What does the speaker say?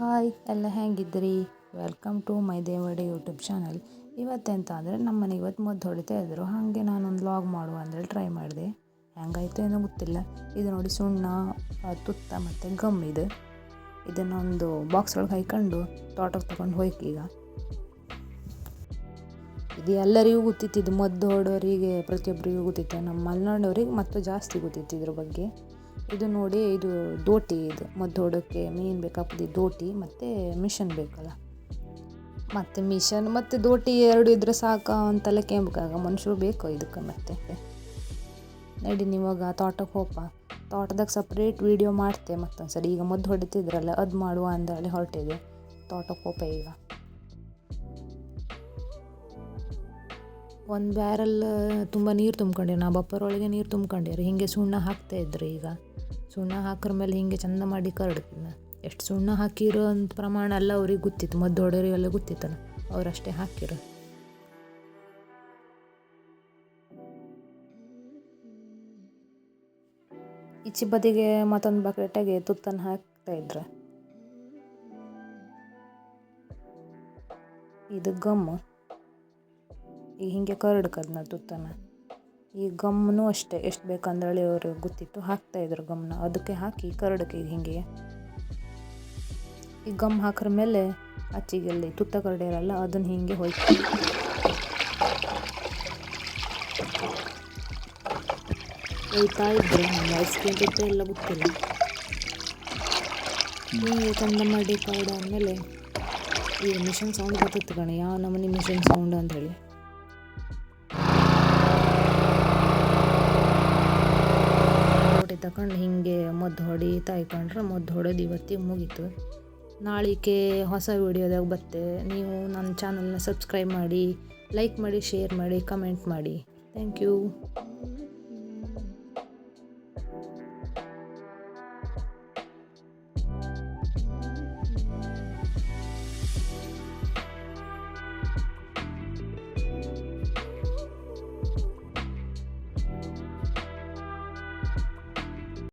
Hi, ಎಲ್ಲ ಹೆಂಗಿದ್ರಿ welcome to my Devadi YouTube channel ಇವತ್ತೆಂತ ಅಂದರೆ ನಮ್ಮ ಮನೆಗೆ ಇವತ್ತು ಮದ್ದು ಹೊಡಿತಾ ಇದ್ದರು ಹಾಗೆ ನಾನೊಂದು ಲಾಗ್ ಮಾಡುವ ಅಂದರೆ ಟ್ರೈ ಮಾಡಿದೆ. ಹೆಂಗಾಯ್ತು ಏನೋ ಗೊತ್ತಿಲ್ಲ. ಇದು ನೋಡಿ ಸುಣ್ಣ ತುತ್ತ ಮತ್ತು ಗಮ್ ಇದು. ಇದನ್ನೊಂದು ಬಾಕ್ಸ್ ಒಳಗೆ ಹಾಯ್ಕೊಂಡು ತೋಟಕ್ಕೆ ತೊಗೊಂಡು ಹೋಯ್ಕೆ ಈಗ. ಇದು ಎಲ್ಲರಿಗೂ ಗೊತ್ತಿತ್ತು. ಇದು ಮದ್ದು ಹೊಡೋರಿಗೆ ಪ್ರತಿಯೊಬ್ಬರಿಗೂ ಗೊತ್ತಿತ್ತು. ನಮ್ಮ ಮಲೆನಾಡವ್ರಿಗೆ ಮತ್ತು ಜಾಸ್ತಿ ಗೊತ್ತಿತ್ತು ಇದ್ರ ಬಗ್ಗೆ. ಇದು ನೋಡಿ, ಇದು ದೋಟಿ ಇದು. ಮದ್ದು ಹೊಡೋಕ್ಕೆ ಮೀನು ಬೇಕಾಗ್ತದೆ ದೋಟಿ ಮತ್ತು ಮಿಷನ್ ಬೇಕಲ್ಲ. ಮತ್ತು ಮಿಷನ್ ಮತ್ತು ದೋಟಿ ಎರಡು ಇದ್ರೆ ಸಾಕು ಅಂತೆಲ್ಲ ಕೇಳ್ಬೇಕಾಗ ಮನುಷ್ಯರು ಬೇಕು ಇದಕ್ಕೆ ಮತ್ತೆ. ನಡಿ ನೀವಾಗ ತೋಟಕ್ಕೆ ಹೋಪ ತೋಟದಾಗ ಸಪ್ರೇಟ್ ವೀಡಿಯೋ ಮಾಡ್ತೆ ಮತ್ತೊಂದು ಸರಿ ಈಗ ಮದ್ದು ಹೊಡಿತಿದ್ರಲ್ಲ, ಅದು ಮಾಡುವ ಅಂದೇಳಿ ಹೊರಟಿದೆ. ತೋಟಕ್ಕೆ ಹೋಪ ಈಗ. ಒಂದು ಬ್ಯಾರಲ್ ತುಂಬ ನೀರು ತುಂಬ್ಕೊಂಡಿರಿ ನಾ ಬಪ್ಪರೊಳಗೆ ನೀರು ತುಂಬ್ಕೊಂಡಿರಿ ಹಿಂಗೆ ಸುಣ್ಣ ಹಾಕ್ತಾ ಇದ್ರಿ ಈಗ. ಸುಣ್ಣ ಹಾಕ್ರ ಮೇಲೆ ಹಿಂಗೆ ಚಂದ ಮಾಡಿ ಕರಡ್ತೀನಿ ಎಷ್ಟು ಸುಣ್ಣ ಹಾಕಿರೋ ಅಂತ ಪ್ರಮಾಣ ಎಲ್ಲ ಅವ್ರಿಗೆ ಗೊತ್ತಿತ್ತು. ಮದ್ದು ಹೊಡೆಯೋರಿಗೆಲ್ಲ ಗೊತ್ತಿತ್ತಲ್ಲ ಅವರಷ್ಟೇ ಹಾಕಿರು. ಈಚೆ ಬದಿಗೆ ಮತ್ತೊಂದು ಬಕೆಟಾಗೆ ತುತ್ತನ್ನು ಹಾಕ್ತಾ ಇದ್ರು. ಇದು ಗಮ್ಮು. ಈಗ ಹಿಂಗೆ ಕರಡ್ಕದ್ನ ತುತ್ತನ. ಈ ಗಮ್ನು ಅಷ್ಟೇ ಎಷ್ಟು ಬೇಕಂದ್ರೆ ಅವರು ಗೊತ್ತಿತ್ತು ಹಾಕ್ತಾಯಿದ್ರು ಗಮ್ನ. ಅದಕ್ಕೆ ಹಾಕಿ ಕರಡಕ್ಕೆ ಈಗ ಹಿಂಗೆ. ಈ ಗಮ್ ಹಾಕ್ರ ಮೇಲೆ ಅಚ್ಚಿಗೆಲ್ಲಿ ತುತ್ತ ಕರಡಿರಲ್ಲ ಅದನ್ನು ಹಿಂಗೆ ಹೋಯ್ತು ಹೋಯ್ತಾ ಕ್ರೀಮ್ ತುತ್ತ ಎಲ್ಲ ಗೊತ್ತಿಲ್ಲ. ಹಿಂಗೆ ತಂದ ಮಾಡಿ ಕರಡಾದ್ಮೇಲೆ ಈ ಮಿಷನ್ ಸೌಂಡ್ ಬರ್ತಿತ್ತು ಕಣ, ಯಾವ ನಮೂನಿ ಮಿಷನ್ ಸೌಂಡ್ ಅಂತ ತಗೊಂಡು ಹಿಂಗೆ ಮದ್ದು ಹೊಡಿ ತಾಯ್ಕೊಂಡ್ರೆ ಮದ್ದು ಹೊಡೆದು ಇವತ್ತಿಗೆ ಮುಗೀತು. ನಾಳಿಕೆ ಹೊಸ ವಿಡಿಯೋದಾಗ ಬತ್ತೆ. ನೀವು ನನ್ನ ಚಾನಲ್ನ ಸಬ್ಸ್ಕ್ರೈಬ್ ಮಾಡಿ ಲೈಕ್ ಮಾಡಿ ಶೇರ್ ಮಾಡಿ ಕಮೆಂಟ್ ಮಾಡಿ. Thank you